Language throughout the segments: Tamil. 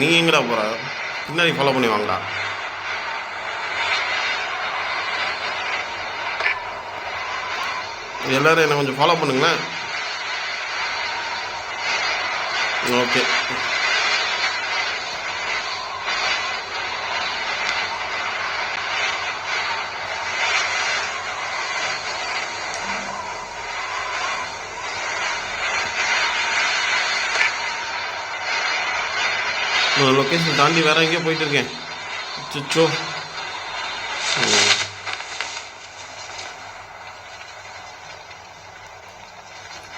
நீ எங்கடா போற? பின்னாடி ஃபாலோ பண்ணி வாங்கடா. எல்லாரும் என்னை கொஞ்சம் ஃபாலோ பண்ணுங்களேன். ஓகே. நான் லொக்கேஷன் தாண்டி வேற எங்கேயோ போயிட்டு இருக்கேன் சுச்சோ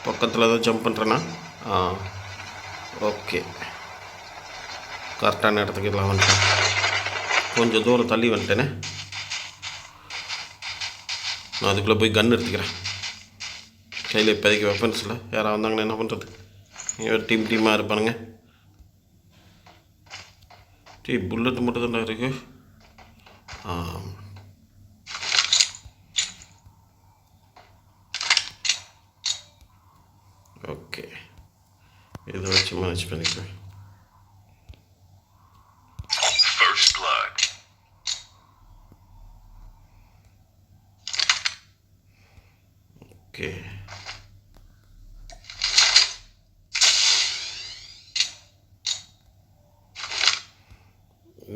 பக்கத்தில் ஏதோ ஜம்ப் பண்ணுறேன்னா ஆ. ஓகே. கரெக்டான இடத்துக்கு எல்லாம் வந்துட்டேன். கொஞ்சம் தூரம் தள்ளி வந்துட்டேனே. நான் அதுக்குள்ளே போய் கன் எடுத்துக்கிறேன். கையில் இப்போதைக்கு வெப்பன்ஸ் இல்லை. யாராவது வந்தாங்கன்னா என்ன பண்ணுறது டீம் டீமாக இருப்பானுங்க. டீ புல்லட் மட்டும் தானே இருக்கு ஓகே. இதை வச்சு மேனேஜ் பண்ணிக்குவேன்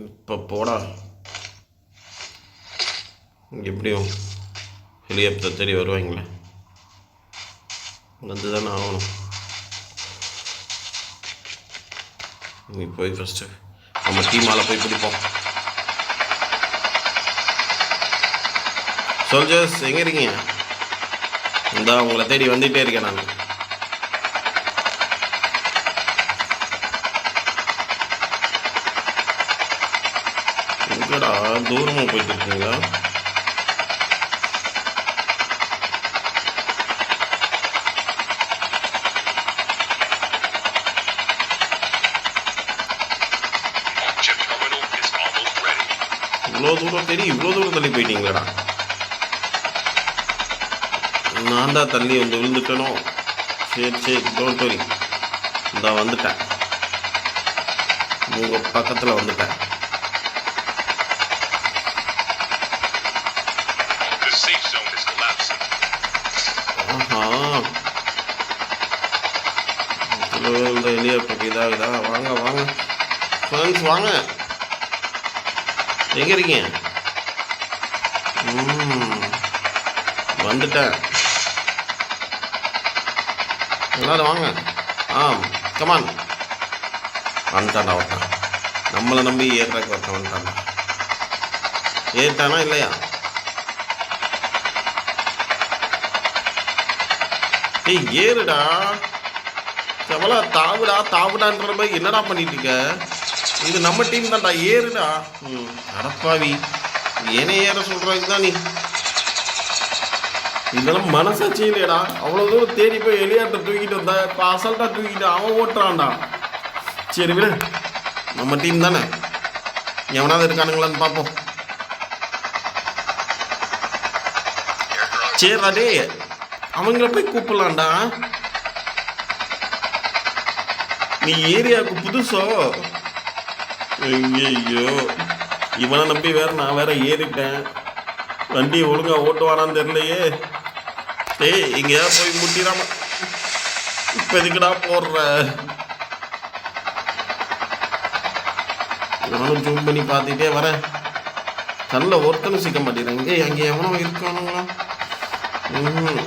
இப்போ போடா. எப்படியும் ஹெலிகாப்டர் தேடி வருவாங்களே. வந்து தானே ஆகணும். நீ போய் ஃபஸ்ட்டு நம்ம டீமால் போய் பிடிப்போம். சோல்ஜர்ஸ் எங்கே இருக்கீங்க? இந்தா உங்களை தேடி வந்துகிட்டே இருக்கேன் நான். எங்கடா தூரமாக போயிட்டு இருக்கீங்களா. இவ்வளோ தூரம் தேடி இவ்வளோ தூரம் தள்ளி போயிட்டீங்களாடா. நான் தான் தள்ளி வந்து விழுந்துட்டனோ? சரி சரி டோன்ட் வரி இந்த வந்துட்டேன். உங்கள் பக்கத்தில் வந்துட்டேன். இதாகுதா வாங்க வாங்க. ஃப்ரெண்ட்ஸ் வாங்க. எங்கே இருக்கீங்க? வந்துட்டேன். எல்லாரும் வாங்க. ஆ கமான் வந்துட்டான்டா ஒருத்தான். நம்மளை நம்பி ஏற்றாக்கு ஒருத்தன் வந்துட்டான்டா ஏற்றானா இல்லையா? ஏய் ஏறுடா. செவலா தாவுடா தாவுடான்ற மாதிரி என்னடா பண்ணிட்டு இருக்க இது நம்ம டீம் தான்டா ஏறுடா. ம். அடப்பாவி. ஏனே ஏற சொல்றதுக்கு தான் நீ. இதெல்லாம் மனசாட்சி இல்லையடா அவ்வளோ தூரம் தேடி போய் எலியாட்ட தூக்கிட்டு வந்தா இப்போ அசல்ட்டா தூக்கிட்டு அவன் ஓட்டுறான்டா. சரி விடு. நம்ம டீம் தானே. எவனாவது இருக்கானுங்களான்னு பார்ப்போம். சரிடா டேய் அவங்கள போய் கூப்பிடலாம்டா. நீ ஏரியாவுக்கு புதுசோ? ஐயோ இவனை நம்பி வேற நான் வேற ஏறிட்டேன். வண்டி ஒழுங்கா ஓட்டுவானான்னு தெரியலையே. டேய் எங்கேயாவது போய் முட்டிடாம. இப்போ எதுக்குடா போடுற? நானும் ஜூம் பண்ணி பார்த்துட்டே வரேன் கண்ணில் ஒருத்தனும் சிக்க மாட்டேங்கிறாங்க ஏய் அங்கே எவனோ இருக்கானுங்களா? ம்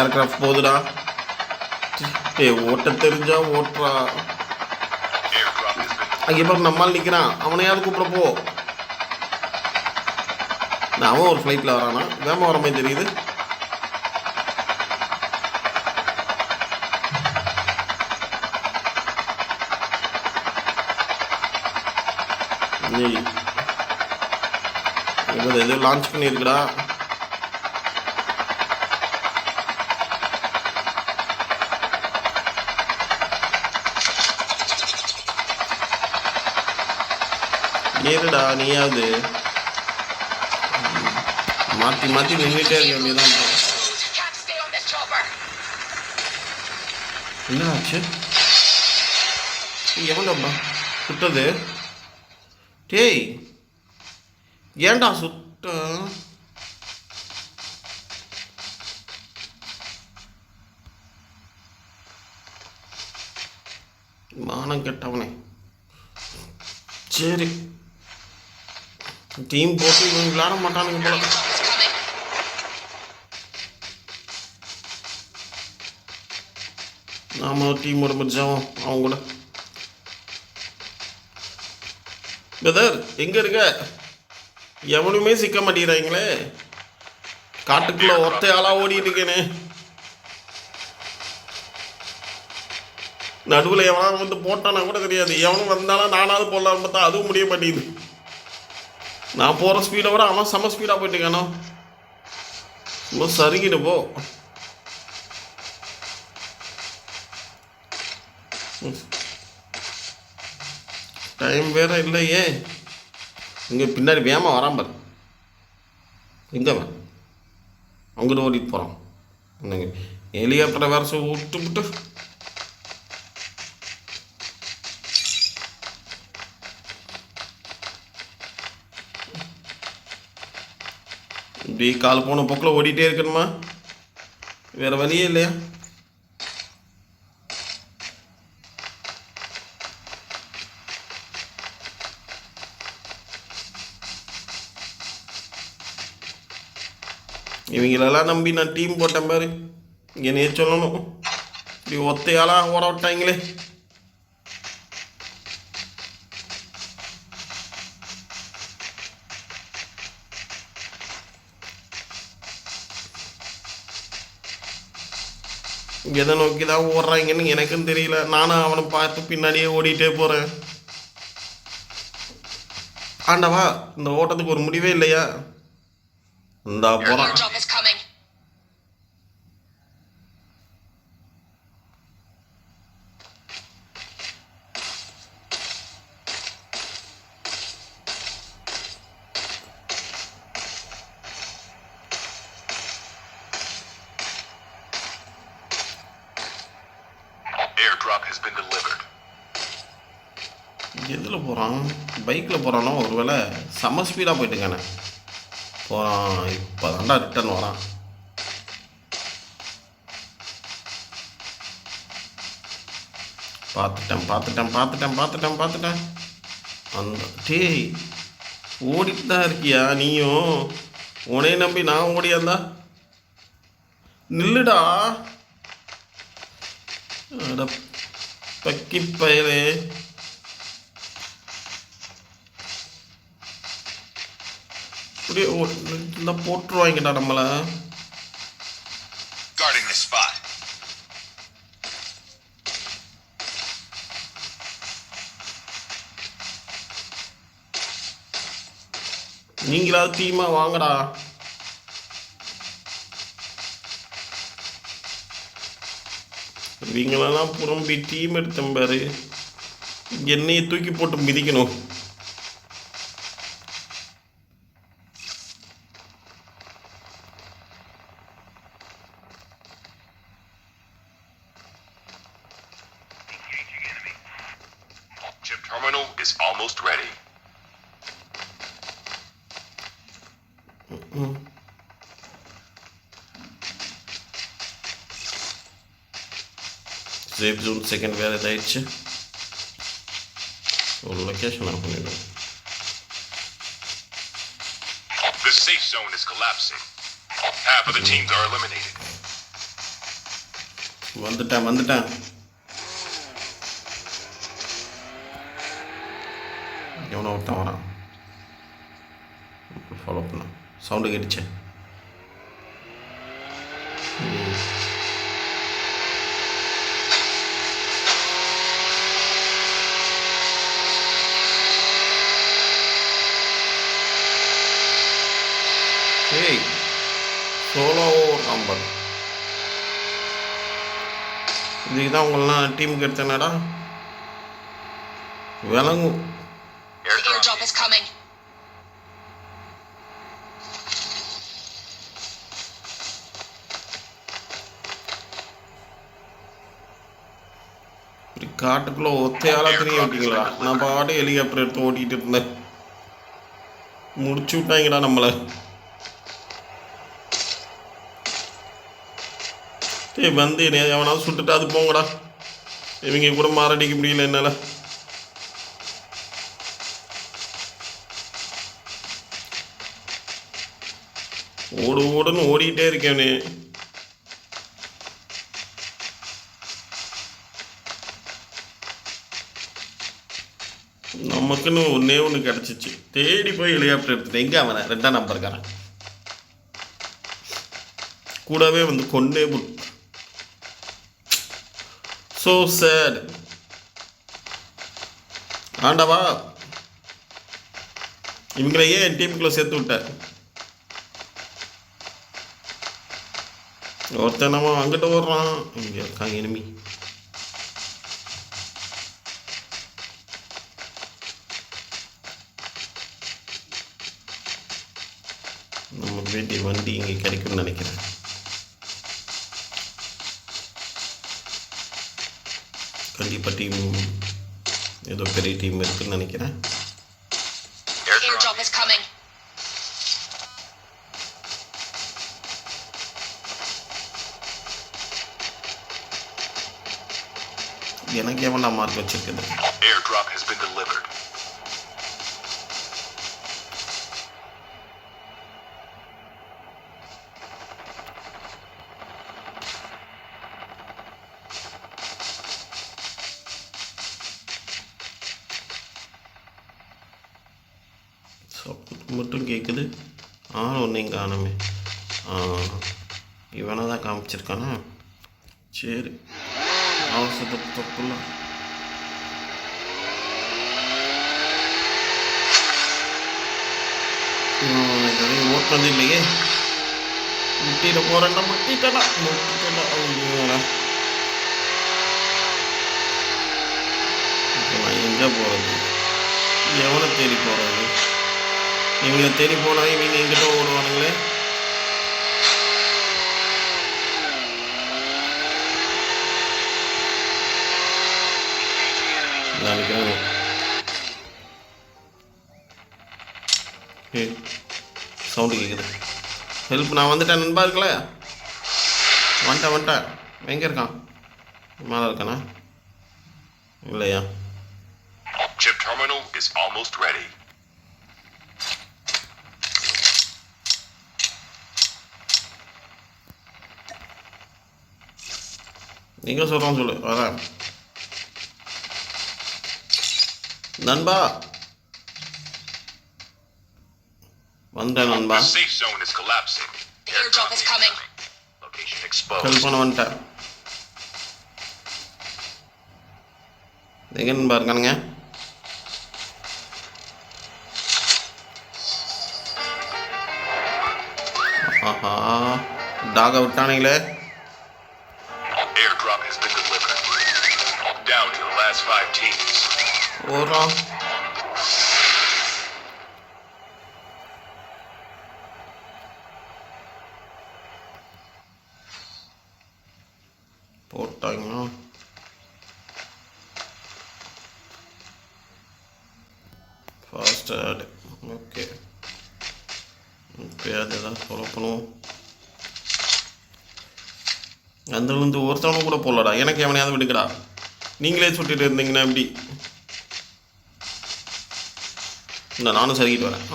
ஏர்கிராஃப்ட் போகுதுடா ஏ ஓட்ட தெரிஞ்சா ஓட்டுறா. அங்கே பாரு நம்மால் நிற்கிறான் அவனையாவது கூப்பிட போ. அவன் ஒரு ஃப்ளைட்டில் வரானா? வேம வர மாதிரி தெரியுது. ஏய் இப்போ லான்ச் பண்ணியிருக்குடா. ஏறுடா நீயாவது. மாற்றி மாற்றி நின்றுட்டே இருக்க வேண்டியதான் என்ன ஆச்சு எவ்வளோப்பா சுட்டது? டேய் ஏன்டா சுட்ட? மானம் கெட்டவனே. சரி. டீம் போட்டு இவங்க விளாட மாட்டானுங்க போல. Airdrop team coming. நாம டீமோட முடிச்சாவும் அவங்க கூட. பிரதர் எங்க இருக்க? எவனுமே சிக்க மாட்டேங்கிறாங்களே காட்டுக்குள்ள ஒத்த ஆளா ஓடிட்டு இருக்கேனே. நடுவில் எவனாவது வந்து போட்டானா கூட தெரியாது. எவனும் வந்தாலும் நானாவது போடலாம் பார்த்தா அதுவும் முடிய மாட்டேங்குது. நான் போகிற ஸ்பீடை விட அவன் செம ஸ்பீடாக போயிட்டு ரொம்ப சருகிடு போ. டைம் வேற இல்லையே. இங்கே பின்னாடி வேமா வரான் பாரு. எங்கே அவன்? அங்கிட்டு ஓடிட்டு போகிறான் என்னங்க ஹெலிகாப்டரை வேற சு விட்டு விட்டு இப்படி கால் போன போக்கில் ஓடிட்டே இருக்கணுமா? வேற வழியே இல்லையா? இவங்களெல்லாம் நம்பி நான் டீம் போட்டேன் பாரு. என்னைய சொல்லணும். இப்படி ஒத்தையாலாம் ஓட விட்டாங்களே. எதை நோக்கி தான் ஓடுறாங்கன்னு எனக்கும் தெரியல. நானும் அவனை பார்த்து பின்னாடியே ஓடிட்டே போகிறேன் ஆண்டவா இந்த ஓட்டத்துக்கு ஒரு முடிவே இல்லையா? இந்தா போகிறான் எதில் போகிறான் பைக்கில் போகிறானோ ஒருவேளை செம்ம ஸ்பீடாக போயிட்டுக்கானே போகிறான் இப்போ தாண்டா ரிட்டர்ன் வரான். பார்த்துட்டேன் பார்த்துட்டேன் பார்த்துட்டேன் பார்த்துட்டேன் பார்த்துட்டேன். அந்த டேய் ஓடிட்டு தான் இருக்கியா நீயும்? உனைய நம்பி நான் ஓடியாந்தா? நில்லுடா. பக்கி பயலே. இப்படியே இந்த போட்டுருவாங்கடா நம்மளை. நீங்களாவது டீமா வாங்கடா. இவங்களெல்லாம் புறம்பி டீம் எடுத்தேன் பாரு. என்னையை தூக்கி போட்டு மிதிக்கணும். சேஃப் ஜோன் செகண்ட் வேறு இதாயிடுச்சு ஒரு லொக்கேஷன் நான் பண்ணிடுவேன் The safe zone is collapsing. Half of the teams are eliminated. வந்துட்டேன் வந்துட்டேன் எவனோ ஒருத்தன் வரான் ஃபாலோ பண்ண சவுண்டு கேட்டுச்சு. ஏய் சோலோ நம்பர் இதுக்கு தான் உங்களெலாம் டீமுக்கு எடுத்தேனடா விளங்கும் Airdrop is coming. இப்படி காட்டுக்குள்ளே ஒத்தையால தெரிய விட்டீங்களா? நான் பாட்டு ஹெலிகாப்டர் எடுத்து ஓட்டிகிட்டு இருந்தேன். முடிச்சு விட்டாங்கடா நம்மளை. டேய் வந்து எவனாவது சுட்டுட்டு அது போங்கடா. இவங்க கூட மாரடிக்க முடியல என்னால். ஓடு ஓடுன்னு ஓடிக்கிட்டே இருக்கேனே. நமக்குன்னு ஒன்றே ஒன்று கிடச்சிச்சு. தேடி போய் ஹெலிகாப்டர் எடுத்துட்டேன். எங்கே அவனை? ரெண்டாம் நம்பருக்காரன் கூடவே வந்து கொண்டே புட் ஸோ சேட் ஆண்டவா இவங்களையே என் டீமுக்குள்ளே சேர்த்து விட்டேன் ஒருத்தன் நம்ம அங்கிட்ட ஓடுறான். இங்கே இருக்காங்க எனிமி நமக்கு வேண்டிய வண்டி இங்கே கிடைக்கும்னு நினைக்கிறேன் கண்டிப்பாக டீம் ஏதோ பெரிய டீம் இருக்குன்னு நினைக்கிறேன் Airdrop. Airdrop is coming. எனக்கு எவன்டா மார்க் வச்சிருக்குது Airdrop has been delivered. Support கேட்குது ஆள் ஒன்றையும் காணுமே இவனை தான் காமிச்சிருக்கானா? சரி. அவசரத்துக்கு தப்புல ஓட்டுறது இல்லையே. முட்டிட போறேன்னா முட்டிட்டடா முட்டிட்டடா ஐயோடா. இப்போ நான் எங்கே போகிறது எவனை தேடி போகிறது இவங்க தேடி போனால் இவங்க எங்கிட்ட ஓடுவானுங்களே. நினைக்கிறேன் ஏய் சவுண்டு கேட்குது ஹெல்ப் நான் வந்துட்டேன் நண்பா இருக்கல? வந்துட்டேன் வந்துட்டேன் எங்கே இருக்கான்? மேலே இருக்கானா? இல்லையா? Chip terminal is almost ready. நீங்கள் சொல்கிறோம் சொல்லு. வரேன் நண்பா. வந்தேன் நண்பா. The safe zone is collapsing. Airdrop is coming. Location help. பண்ண வந்துட்டேன் எங்கே நண்பா இருக்கானுங்க? ஆஹா. டாக விட்டானுங்களே. Down last five teams. ஓடுறான் போட்டாங்கன்னா ஃபாஸ்ட் ஆட் ஓகே எப்பயாவது ஏதாவது ஃபாலோ பண்ணுவோம். அந்த வந்து ஒருத்தவனும் கூட போடலடா. எனக்கு எவனையாவது விடுக்கடா நீங்களே சுட்டுட்டு இருந்தீங்கன்னா எப்படி? இல்லை நானும் சரிக்கிட்டு வரேன்.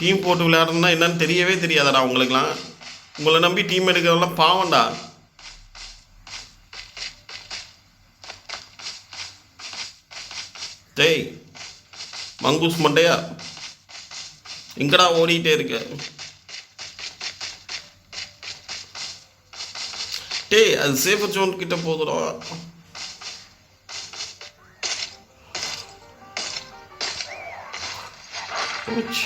டீம் போட்டு விளையாடுறதுனா என்னன்னு தெரியவே தெரியாதடா உங்களுக்குலாம் உங்களை நம்பி டீம் எடுக்கிறதெல்லாம் பாவம்டா. டேய் மங்கூஸ் மண்டையா? எங்கடா ஓடிட்டே இருக்க? டேய் அது சேஃபர் ஜோன் கிட்ட போதுடா. போச்சு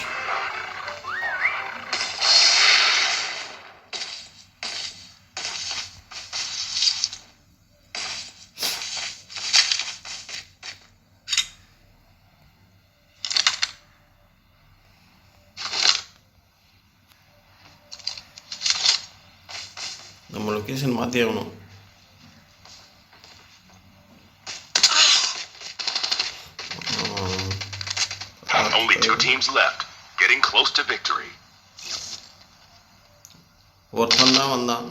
லொக்கேஷன் மாற்றி ஆகணும் Only two teams left, getting close to victory. ஒருத்தன் தான் வந்தான்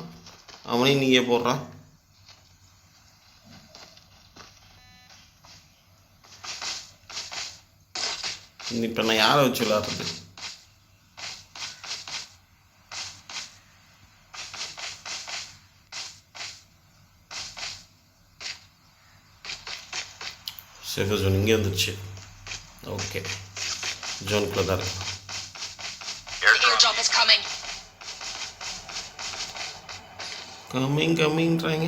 அவனையும் நீங்கள் போடுறான் இப்போ நான் யாரை வச்சு விளாட்றது சேஃபர் ஜோன் இங்கே வந்துருச்சு. ஓகே ஜோனுக்குள்ளே தான் இருக்கு. கம்மிங் கம்மிங்கிறாங்க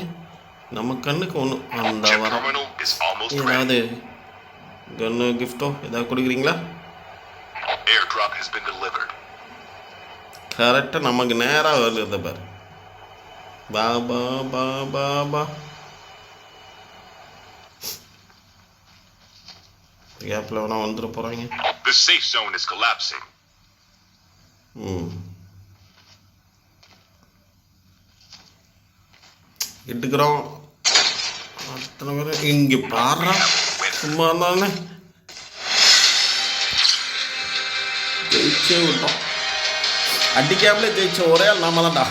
நம்ம கண்ணுக்கு ஒன்றும் அந்த Chip வர terminal is almost ready. ஏதாவது கன்னு கிஃப்ட்டோ ஏதாவது கொடுக்குறீங்களா. கரெக்டாக நமக்கு நேராக வருது பாரு. பா பா பா பா பா. கேப்பில் வேணா வந்துட போகிறாங்க The safe zone is collapsing. ம். அத்தனை பேர் இங்கே பாடுறா சும்மா இருந்தானே ஜெயிச்சே விட்டோம். அடிக்காமலே ஜெயிச்ச ஒரே ஆள் நாம தான்டா.